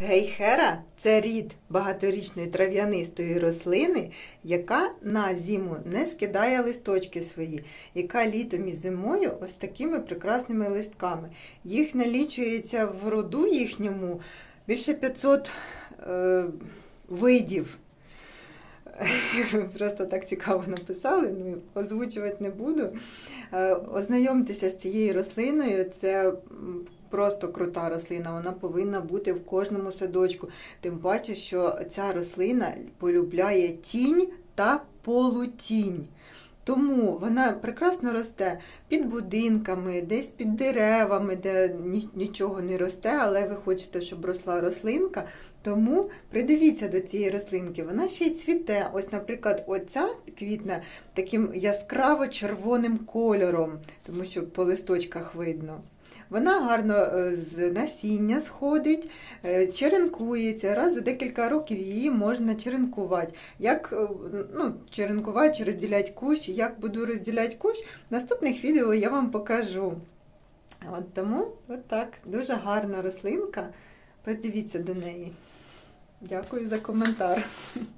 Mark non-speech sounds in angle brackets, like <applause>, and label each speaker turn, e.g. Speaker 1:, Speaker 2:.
Speaker 1: Гейхера це рід багаторічної трав'янистої рослини, яка на зиму не скидає листочки свої, яка літом і зимою ось такими прекрасними листками. Їх налічується в роду їхньому більше 500 е, видів. <laughs> Просто так цікаво написали, ну озвучувати не буду. Е, Ознайомтеся з цією рослиною, це просто крута рослина, вона повинна бути в кожному садочку. Тим паче, що ця рослина полюбляє тінь та полутінь. Тому вона прекрасно росте під будинками, десь під деревами, де нічого не росте, але ви хочете, щоб росла рослинка. Тому придивіться до цієї рослинки, вона ще й цвіте. Ось, наприклад, оця квітне таким яскраво-червоним кольором, тому що по листочках видно. Вона гарно е, з насіння сходить, е, черенкується. Раз у декілька років її можна черенкувати. Як е, ну, черенкувати чи розділяти кущ, як буду розділяти кущ, в наступних відео я вам покажу. От тому от так, дуже гарна рослинка. Придивіться до неї. Дякую за коментар. <laughs>